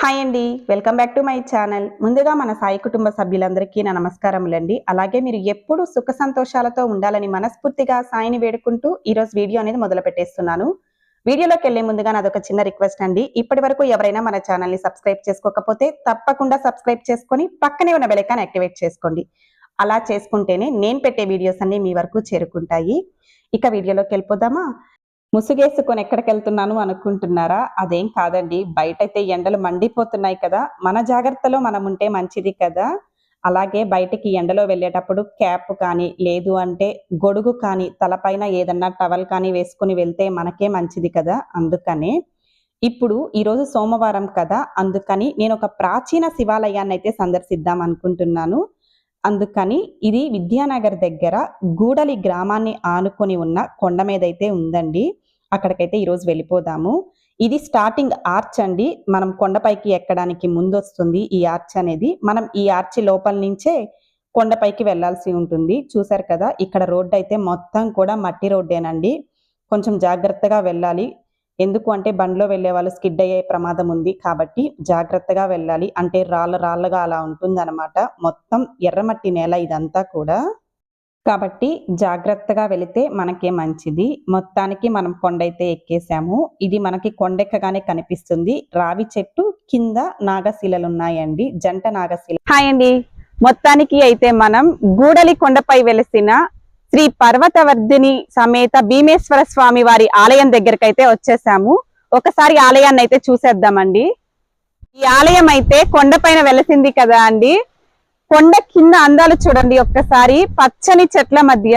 Hi అండి. Welcome back to my channel. ముందుగా మన సాయి కుటుంబ సభ్యులందరికీ నా నమస్కారములండి. అలాగే మీరు ఎప్పుడు సుఖ సంతోషాలతో ఉండాలని మనస్ఫూర్తిగా సాయిని వేడుకుంటూ ఈరోజు వీడియో అనేది మొదలు పెట్టేస్తున్నాను. వీడియోలోకి వెళ్ళే ముందుగా నాదొక చిన్న రిక్వెస్ట్ అండి. ఇప్పటి వరకు ఎవరైనా మన ఛానల్ని సబ్స్క్రైబ్ చేసుకోకపోతే తప్పకుండా సబ్స్క్రైబ్ చేసుకొని పక్కనే ఉన్న బెలైకాన్ యాక్టివేట్ చేసుకోండి. అలా చేసుకుంటేనే నేను పెట్టే వీడియోస్ అన్ని మీ వరకు చేరుకుంటాయి. ఇక వీడియోలోకి వెళ్ళిపోదామా? ముసుగేసుకొని ఎక్కడికి వెళ్తున్నాను అనుకుంటున్నారా? అదేం కాదండి. బయట అయితే ఎండలు మండిపోతున్నాయి కదా. మన జాగ్రత్తలో మనం ఉంటే మంచిది కదా. అలాగే బయటికి ఎండలో వెళ్ళేటప్పుడు క్యాప్ కానీ లేదు అంటే గొడుగు కానీ తలపైన ఏదన్నా టవల్ కానీ వేసుకుని వెళ్తే మనకే మంచిది కదా అందుకనే. ఇప్పుడు ఈరోజు సోమవారం కదా. అందుకని నేను ఒక ప్రాచీన శివాలయాన్ని అయితే సందర్శిద్దాం అనుకుంటున్నాను. అందుకని ఇది విద్యానగర్ దగ్గర గూడలి గ్రామాన్ని ఆనుకొని ఉన్న కొండ మీద అయితే ఉందండి. అక్కడికైతే ఈరోజు వెళ్ళిపోదాము. ఇది స్టార్టింగ్ ఆర్చ్ అండి. మనం కొండపైకి ఎక్కడానికి ముందు వస్తుంది ఈ ఆర్చ్ అనేది. మనం ఈ ఆర్చ్ లోపల నుంచే కొండపైకి వెళ్ళాల్సి ఉంటుంది. చూసారు కదా ఇక్కడ రోడ్డు అయితే మొత్తం కూడా మట్టి రోడ్డేనండి. కొంచెం జాగ్రత్తగా వెళ్ళాలి. ఎందుకు అంటే బండిలో వెళ్ళే వాళ్ళు స్కిడ్ అయ్యే ప్రమాదం ఉంది కాబట్టి జాగ్రత్తగా వెళ్ళాలి. అంటే రాళ్ళ రాళ్ళగా అలా ఉంటుంది మొత్తం ఎర్రమట్టి నేల ఇదంతా కూడా. కాబట్టి జాగ్రత్తగా వెళితే మనకే మంచిది. మొత్తానికి మనం కొండ అయితే ఎక్కేసాము. ఇది మనకి కొండెక్కగానే కనిపిస్తుంది. రావి చెట్టు కింద నాగశిలలు ఉన్నాయండి జంట నాగశిల హాయ్ అండి. మొత్తానికి అయితే మనం గూడలి కొండపై వెలిసిన శ్రీ పర్వతవర్ధిని సమేత భీమేశ్వర స్వామి వారి ఆలయం దగ్గరకైతే అయితే వచ్చేసాము. ఒకసారి ఆలయాన్ని అయితే చూసేద్దామండి. ఈ ఆలయం అయితే కొండపైన వెలసింది కదా అండి. కొండ కింద అందాలు చూడండి ఒక్కసారి. పచ్చని చెట్ల మధ్య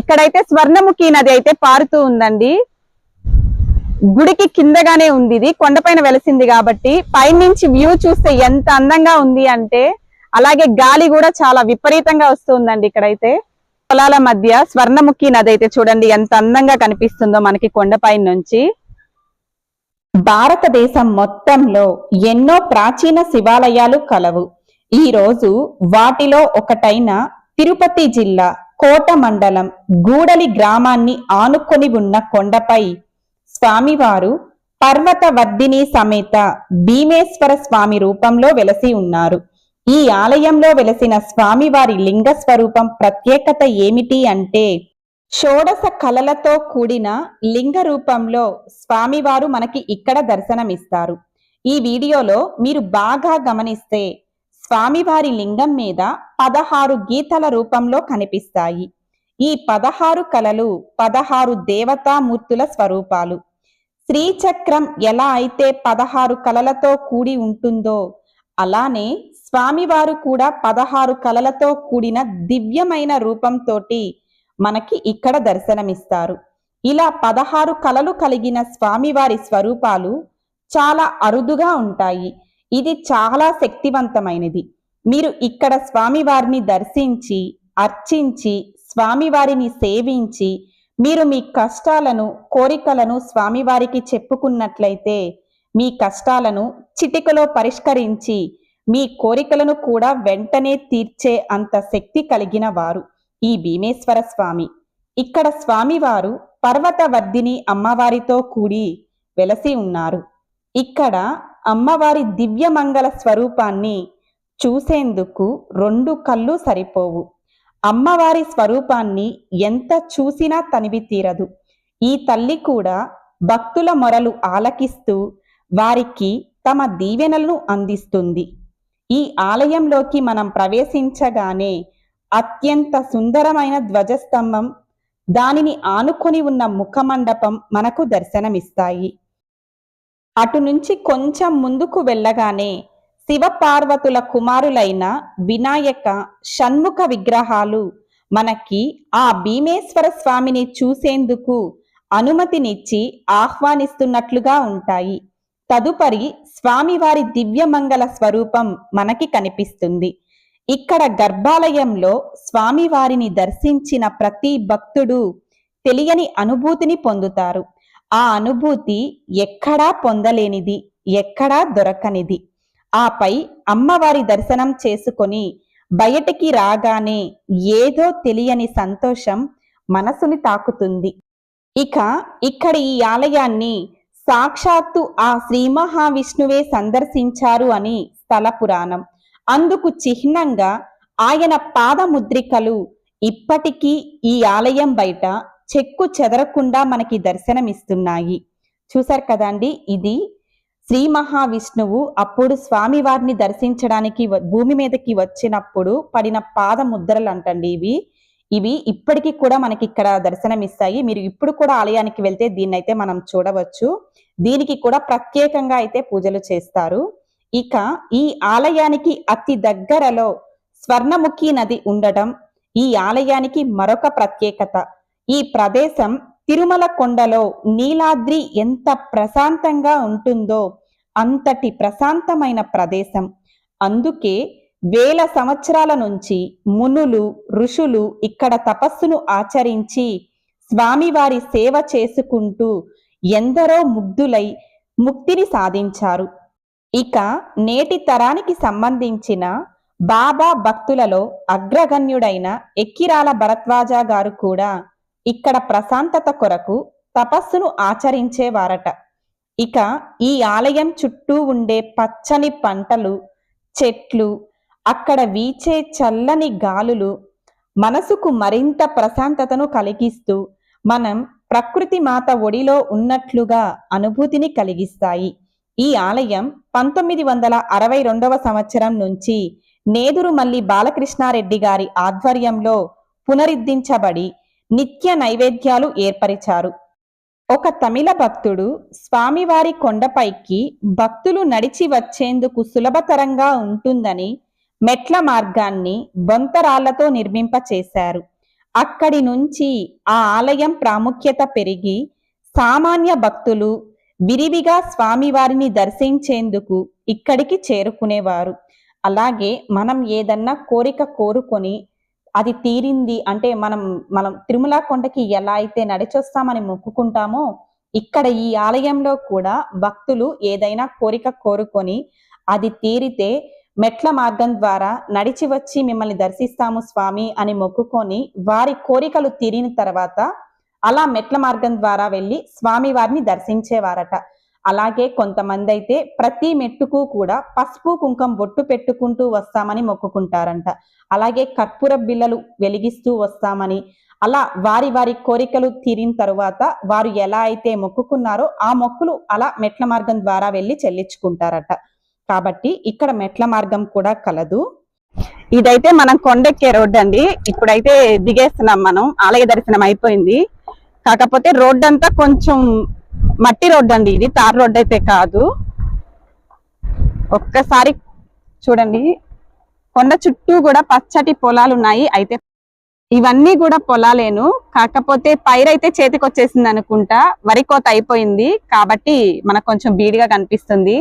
ఇక్కడైతే స్వర్ణముఖి నది అయితే పారుతూ ఉందండి. గుడికి కిందగానే ఉంది ఇది. కొండపైన వెలిసింది కాబట్టి పైనుంచి వ్యూ చూస్తే ఎంత అందంగా ఉంది అంటే అలాగే గాలి కూడా చాలా విపరీతంగా వస్తుందండి ఇక్కడైతే. పొలాల మధ్య స్వర్ణముఖి నది అయితే చూడండి ఎంత అందంగా కనిపిస్తుందో మనకి కొండపై నుంచి. భారతదేశం మొత్తంలో ఎన్నో ప్రాచీన శివాలయాలు కలవు. ఈ రోజు వాటిలో ఒకటైన తిరుపతి జిల్లా కోట మండలం గూడలి గ్రామాన్ని ఆనుకొని ఉన్న కొండపై స్వామివారు పర్వత వర్ధిని సమేత భీమేశ్వర స్వామి రూపంలో వెలసి ఉన్నారు. ఈ ఆలయంలో వెలసిన స్వామివారి లింగ స్వరూపం ప్రత్యేకత ఏమిటి అంటే షోడశ కళలతో కూడిన లింగ రూపంలో స్వామివారు మనకి ఇక్కడ దర్శనమిస్తారు. ఈ వీడియోలో మీరు బాగా గమనిస్తే స్వామివారి లింగం మీద పదహారు గీతల రూపంలో కనిపిస్తాయి. ఈ పదహారు కళలు పదహారు దేవతామూర్తుల స్వరూపాలు. శ్రీచక్రం ఎలా అయితే పదహారు కళలతో కూడి ఉంటుందో అలానే స్వామివారు కూడా పదహారు కళలతో కూడిన దివ్యమైన రూపంతోటి మనకి ఇక్కడ దర్శనమిస్తారు. ఇలా పదహారు కళలు కలిగిన స్వామివారి స్వరూపాలు చాలా అరుదుగా ఉంటాయి. ఇది చాలా శక్తివంతమైనది. మీరు ఇక్కడ స్వామివారిని దర్శించి అర్చించి స్వామివారిని సేవించి మీరు మీ కష్టాలను కోరికలను స్వామివారికి చెప్పుకున్నట్లయితే మీ కష్టాలను చిటికలో పరిష్కరించి మీ కోరికలను కూడా వెంటనే తీర్చే అంత శక్తి కలిగిన వారు ఈ భీమేశ్వర స్వామి. ఇక్కడ స్వామివారు పర్వతవర్ధిని అమ్మవారితో కూడి వెలసి ఉన్నారు. ఇక్కడ అమ్మవారి దివ్యమంగళ స్వరూపాన్ని చూసేందుకు రెండు కళ్ళు సరిపోవు. అమ్మవారి స్వరూపాన్ని ఎంత చూసినా తనివి తీరదు. ఈ తల్లి కూడా భక్తుల మొరలు ఆలకిస్తూ వారికి తమ దీవెనలను అందిస్తుంది. ఈ ఆలయంలోకి మనం ప్రవేశించగానే అత్యంత సుందరమైన ధ్వజస్తంభం దానిని ఆనుకొని ఉన్న ముఖమండపం మనకు దర్శనమిస్తాయి. అటు నుంచి కొంచెం ముందుకు వెళ్ళగానే శివపార్వతుల కుమారులైన వినాయక షణ్ముఖ విగ్రహాలు మనకి ఆ భీమేశ్వర స్వామిని చూసేందుకు అనుమతినిచ్చి ఆహ్వానిస్తున్నట్లుగా ఉంటాయి. తదుపరి స్వామివారి దివ్యమంగళ స్వరూపం మనకి కనిపిస్తుంది. ఇక్కడ గర్భాలయంలో స్వామివారిని దర్శించిన ప్రతి భక్తుడు తెలియని అనుభూతిని పొందుతారు. ఆ అనుభూతి ఎక్కడా పొందలేనిది ఎక్కడా దొరకనిది. ఆపై అమ్మవారి దర్శనం చేసుకొని బయటికి రాగానే ఏదో తెలియని సంతోషం మనసుని తాకుతుంది. ఇక ఇక్కడ ఈ ఆలయాన్ని సాక్షాత్తు ఆ శ్రీ మహావిష్ణువే సందర్శించారు అని స్థల పురాణం. అందుకు చిహ్నంగా ఆయన పాదముద్రికలు ఇప్పటికీ ఈ ఆలయం బయట చెక్కు చెదరకుండా మనకి దర్శనమిస్తున్నాయి. చూశారు కదండి ఇది? శ్రీ మహావిష్ణువు అప్పుడు స్వామివారిని దర్శించడానికి భూమి మీదకి వచ్చినప్పుడు పడిన పాద ముద్రలు అంటండి ఇవి. ఇవి ఇప్పటికీ కూడా మనకి ఇక్కడ దర్శనమిస్తాయి మీరు ఇప్పుడు కూడా ఆలయానికి వెళ్తే దీన్ని అయితే మనం చూడవచ్చు. దీనికి కూడా ప్రత్యేకంగా అయితే పూజలు చేస్తారు. ఇక ఈ ఆలయానికి అతి దగ్గరలో స్వర్ణముఖి నది ఉండటం ఈ ఆలయానికి మరొక ప్రత్యేకత. ఈ ప్రదేశం తిరుమల కొండలో నీలాద్రి ఎంత ప్రశాంతంగా ఉంటుందో అంతటి ప్రశాంతమైన ప్రదేశం. అందుకే వేల సంవత్సరాల నుంచి మునులు ఋషులు ఇక్కడ తపస్సును ఆచరించి స్వామివారి సేవ చేసుకుంటూ ఎందరో ముగ్ధులై ముక్తిని సాధించారు. ఇక నేటి తరానికి సంబంధించిన బాబా భక్తులలో అగ్రగణ్యుడైన ఎక్కిరాల భరద్వాజ గారు కూడా ఇక్కడ ప్రశాంతత కొరకు తపస్సును ఆచరించేవారట. ఇక ఈ ఆలయం చుట్టూ ఉండే పచ్చని పంటలు చెట్లు అక్కడ వీచే చల్లని గాలులు మనసుకు మరింత ప్రశాంతతను కలిగిస్తూ మనం ప్రకృతి మాత ఒడిలో ఉన్నట్లుగా అనుభూతిని కలిగిస్తాయి. ఈ ఆలయం పంతొమ్మిది వందల అరవై రెండవ సంవత్సరం నుంచి నేదురుమల్లి బాలకృష్ణారెడ్డి గారి ఆధ్వర్యంలో పునరుద్ధరించబడి నిత్య నైవేద్యాలు ఏర్పరిచారు. ఒక తమిళ భక్తుడు స్వామివారి కొండపైకి భక్తులు నడిచి వచ్చేందుకు సులభతరంగా ఉంటుందని మెట్ల మార్గాన్ని బొంతరాళ్ళతో నిర్మింపచేశారు. అక్కడి నుంచి ఆ ఆలయం ప్రాముఖ్యత పెరిగి సామాన్య భక్తులు విరివిగా స్వామివారిని దర్శించేందుకు ఇక్కడికి చేరుకునేవారు. అలాగే మనం ఏదన్నా కోరిక కోరుకొని అది తీరింది అంటే మనం మనం తిరుమల కొండకి ఎలా అయితే నడిచొస్తామని మొక్కుకుంటామో ఇక్కడ ఈ ఆలయంలో కూడా భక్తులు ఏదైనా కోరిక కోరుకొని అది తీరితే మెట్ల మార్గం ద్వారా నడిచి వచ్చి మిమ్మల్ని దర్శిస్తాము స్వామి అని మొక్కుకొని వారి కోరికలు తీరిన తర్వాత అలా మెట్ల మార్గం ద్వారా వెళ్ళి స్వామి వారిని దర్శించేవారట. అలాగే కొంతమంది అయితే ప్రతి మెట్టుకు కూడా పసుపు కుంకం బొట్టు పెట్టుకుంటూ వస్తామని మొక్కుకుంటారంట. అలాగే కర్పూర బిళ్ళలు వెలిగిస్తూ వస్తామని అలా వారి వారి కోరికలు తీరిన తరువాత వారు ఎలా అయితే మొక్కుకున్నారో ఆ మొక్కులు అలా మెట్ల మార్గం ద్వారా వెళ్ళి చెల్లించుకుంటారట. కాబట్టి ఇక్కడ మెట్ల మార్గం కూడా కలదు. ఇదైతే మనం కొండెక్కే రోడ్డు అండి. ఇప్పుడైతే దిగేస్తున్నాం మనం. ఆలయ దర్శనం అయిపోయింది. కాకపోతే రోడ్డు అంతా కొంచెం మట్టి రోడ్డు అండి. ఇది తార్ రోడ్డు అయితే కాదు. ఒక్కసారి చూడండి. కొండ చుట్టూ కూడా పచ్చటి పొలాలు ఉన్నాయి. అయితే ఇవన్నీ కూడా పొలాలేను. కాకపోతే పైరైతే చేతికి వచ్చేసింది అనుకుంటా. వరి కోత అయిపోయింది. కాబట్టి మనకు కొంచెం బీడిగా కనిపిస్తుంది.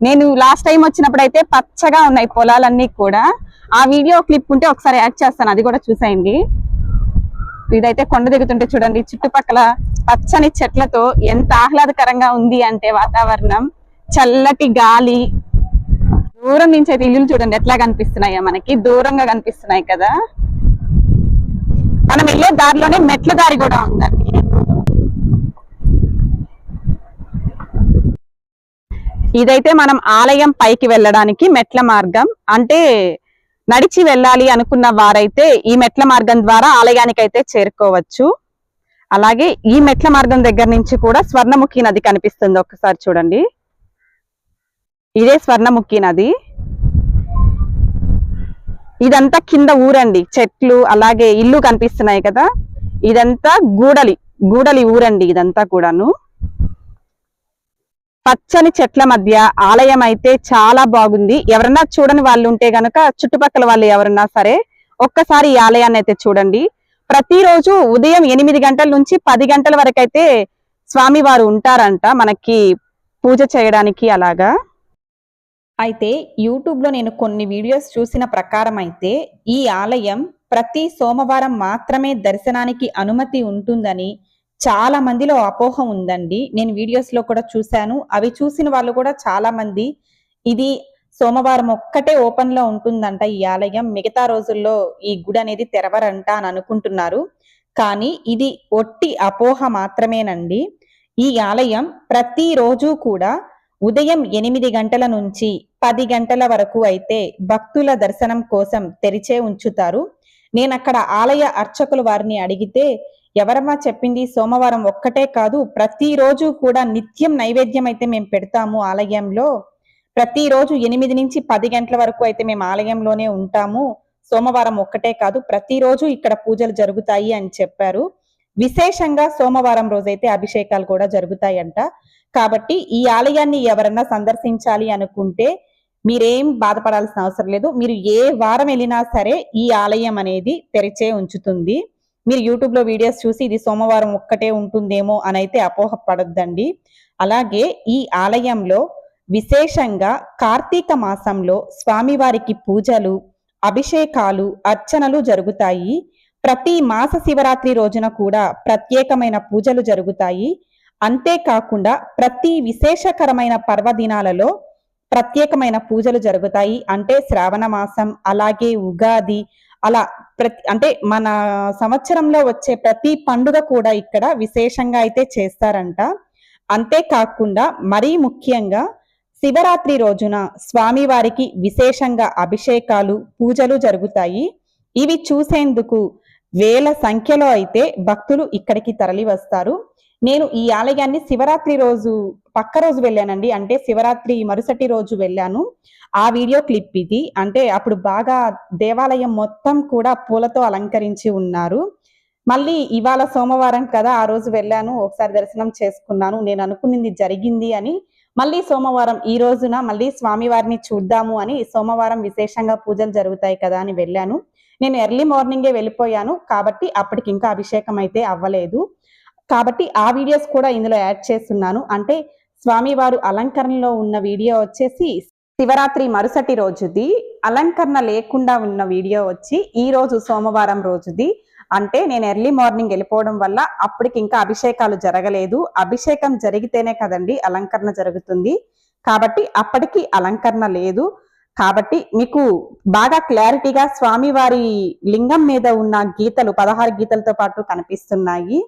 నేను లాస్ట్ టైం వచ్చినప్పుడు అయితే పచ్చగా ఉన్నాయి పొలాలన్నీ కూడా. ఆ వీడియో క్లిప్ ఉంటే ఒకసారి యాడ్ చేస్తాను అది కూడా చూసేయండి. ఇదైతే కొండ దిగుతుంటే చూడండి చుట్టుపక్కల పచ్చని చెట్లతో ఎంత ఆహ్లాదకరంగా ఉంది అంటే వాతావరణం. చల్లటి గాలి. దూరం నుంచి అయితే ఇల్లులు చూడండి ఎట్లా కనిపిస్తున్నాయో మనకి. దూరంగా కనిపిస్తున్నాయి కదా. మనం వెళ్ళే దారిలోనే మెట్ల దారి కూడా ఉందండి. ఇదైతే మనం ఆలయం పైకి వెళ్ళడానికి మెట్ల మార్గం. అంటే నడిచి వెళ్ళాలి అనుకున్న వారైతే ఈ మెట్ల మార్గం ద్వారా ఆలయానికి అయితే చేరుకోవచ్చు. అలాగే ఈ మెట్ల మార్గం దగ్గర నుంచి కూడా స్వర్ణముఖి నది కనిపిస్తుంది. ఒకసారి చూడండి. ఇదే స్వర్ణముఖి నది. ఇదంతా కింద ఊరండి. చెట్లు అలాగే ఇల్లు కనిపిస్తున్నాయి కదా. ఇదంతా గూడలి గూడలి ఊరండి ఇదంతా కూడాను. పచ్చని చెట్ల మధ్య ఆలయం అయితే చాలా బాగుంది. ఎవరన్నా చూడని వాళ్ళు ఉంటే గనక చుట్టుపక్కల వాళ్ళు ఎవరన్నా సరే ఒక్కసారి ఈ ఆలయాన్ని అయితే చూడండి. ప్రతిరోజు ఉదయం ఎనిమిది గంటల నుంచి పది గంటల వరకు అయితే స్వామివారు ఉంటారంట మనకి పూజ చేయడానికి అలాగా. అయితే యూట్యూబ్లో నేను కొన్ని వీడియోస్ చూసిన ప్రకారం అయితే ఈ ఆలయం ప్రతి సోమవారం మాత్రమే దర్శనానికి అనుమతి ఉంటుందని చాలా మందిలో అపోహ ఉందండి. నేను వీడియోస్లో కూడా చూశాను. అవి చూసిన వాళ్ళు కూడా చాలా మంది ఇది సోమవారం ఒక్కటే ఓపెన్లో ఉంటుందంట ఈ ఆలయం. మిగతా రోజుల్లో ఈ గుడి అనేది తెరవరంట అని అనుకుంటున్నారు. కానీ ఇది ఒట్టి అపోహ మాత్రమేనండి. ఈ ఆలయం ప్రతిరోజు కూడా ఉదయం ఎనిమిది గంటల నుంచి పది గంటల వరకు అయితే భక్తుల దర్శనం కోసం తెరిచే ఉంచుతారు. నేను అక్కడ ఆలయ అర్చకులు వారిని అడిగితే ఎవరమ్మా చెప్పింది? సోమవారం ఒక్కటే కాదు ప్రతిరోజు కూడా నిత్యం నైవేద్యం అయితే మేము పెడతాము ఆలయంలో. ప్రతిరోజు ఎనిమిది నుంచి పది గంటల వరకు అయితే మేము ఆలయంలోనే ఉంటాము. సోమవారం ఒక్కటే కాదు ప్రతిరోజు ఇక్కడ పూజలు జరుగుతాయి అని చెప్పారు. విశేషంగా సోమవారం రోజైతే అభిషేకాలు కూడా జరుగుతాయంట. కాబట్టి ఈ ఆలయాన్ని ఎవరన్నా సందర్శించాలి అనుకుంటే మీరేం బాధపడాల్సిన అవసరం లేదు. మీరు ఏ వారం వెళ్ళినా సరే ఈ ఆలయం అనేది తెరిచే ఉంచుతుంది. మీరు యూట్యూబ్లో వీడియోస్ చూసి ఇది సోమవారం ఒక్కటే ఉంటుందేమో అని అయితే అపోహపడొద్దండి అలాగే ఈ ఆలయంలో విశేషంగా కార్తీక మాసంలో స్వామివారికి పూజలు అభిషేకాలు అర్చనలు జరుగుతాయి. ప్రతి మాస శివరాత్రి రోజున కూడా ప్రత్యేకమైన పూజలు జరుగుతాయి. అంతేకాకుండా ప్రతి విశేషకరమైన పర్వదినాలలో ప్రత్యేకమైన పూజలు జరుగుతాయి. అంటే శ్రావణ మాసం అలాగే ఉగాది అలా ప్రతి అంటే మన సంవత్సరంలో వచ్చే ప్రతి పండుగ కూడా ఇక్కడ విశేషంగా అయితే చేస్తారంట. అంతేకాకుండా మరీ ముఖ్యంగా శివరాత్రి రోజున స్వామివారికి విశేషంగా అభిషేకాలు పూజలు జరుగుతాయి. ఇవి చూసేందుకు వేల సంఖ్యలో అయితే భక్తులు ఇక్కడికి తరలి వస్తారు నేను ఈ ఆలయాన్ని శివరాత్రి రోజు పక్క రోజు వెళ్ళానండి. అంటే శివరాత్రి మరుసటి రోజు వెళ్ళాను. ఆ వీడియో క్లిప్ ఇది. అంటే అప్పుడు బాగా దేవాలయం మొత్తం కూడా పూలతో అలంకరించి ఉన్నారు. మళ్ళీ ఇవాళ సోమవారం కదా ఆ రోజు వెళ్ళాను. ఒకసారి దర్శనం చేసుకున్నాను. నేను అనుకున్నది జరిగింది అని మళ్ళీ సోమవారం ఈ రోజున మళ్ళీ స్వామివారిని చూద్దాము అని సోమవారం విశేషంగా పూజలు జరుగుతాయి కదా అని వెళ్ళాను. నేను ఎర్లీ మార్నింగే వెళ్ళిపోయాను కాబట్టి అప్పటికి ఇంకా అభిషేకం అయితే అవ్వలేదు. కాబట్టి ఆ వీడియోస్ కూడా ఇందులో యాడ్ చేస్తున్నాను. అంటే స్వామివారు అలంకరణలో ఉన్న వీడియో వచ్చేసి శివరాత్రి మరుసటి రోజుది. అలంకరణ లేకుండా ఉన్న వీడియో వచ్చి ఈ రోజు సోమవారం రోజుది. అంటే నేను ఎర్లీ మార్నింగ్ వెళ్ళిపోవడం వల్ల అప్పటికి ఇంకా అభిషేకాలు జరగలేదు. అభిషేకం జరిగితేనే కదండి అలంకరణ జరుగుతుంది. కాబట్టి అప్పటికి అలంకరణ లేదు. కాబట్టి మీకు బాగా క్లారిటీగా స్వామివారి లింగం మీద ఉన్న గీతలు పదహారు గీతలతో పాటు కనిపిస్తున్నాయి.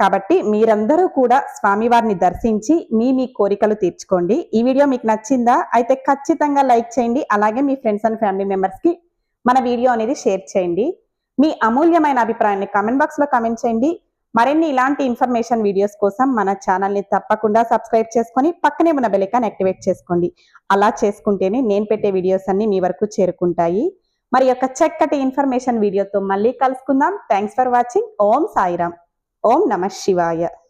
కాబట్టి మీరందరూ కూడా స్వామివారిని దర్శించి మీ మీ కోరికలు తీర్చుకోండి. ఈ వీడియో మీకు నచ్చిందా? అయితే ఖచ్చితంగా లైక్ చేయండి. అలాగే మీ ఫ్రెండ్స్ అండ్ ఫ్యామిలీ మెంబర్స్కి మన వీడియో అనేది షేర్ చేయండి. మీ అమూల్యమైన అభిప్రాయాన్ని కామెంట్ బాక్స్లో కామెంట్ చేయండి. మరిన్ని ఇలాంటి ఇన్ఫర్మేషన్ వీడియోస్ కోసం మన ఛానల్ని తప్పకుండా సబ్స్క్రైబ్ చేసుకొని పక్కనే ఉన్న బెల్ యాక్టివేట్ చేసుకోండి. అలా చేసుకుంటేనే నేను పెట్టే వీడియోస్ అన్ని మీ వరకు చేరుకుంటాయి. మరి యొక్క చక్కటి ఇన్ఫర్మేషన్ వీడియోతో మళ్ళీ కలుసుకుందాం. Thanks for watching Om Sairam. Om Namah Shivaya.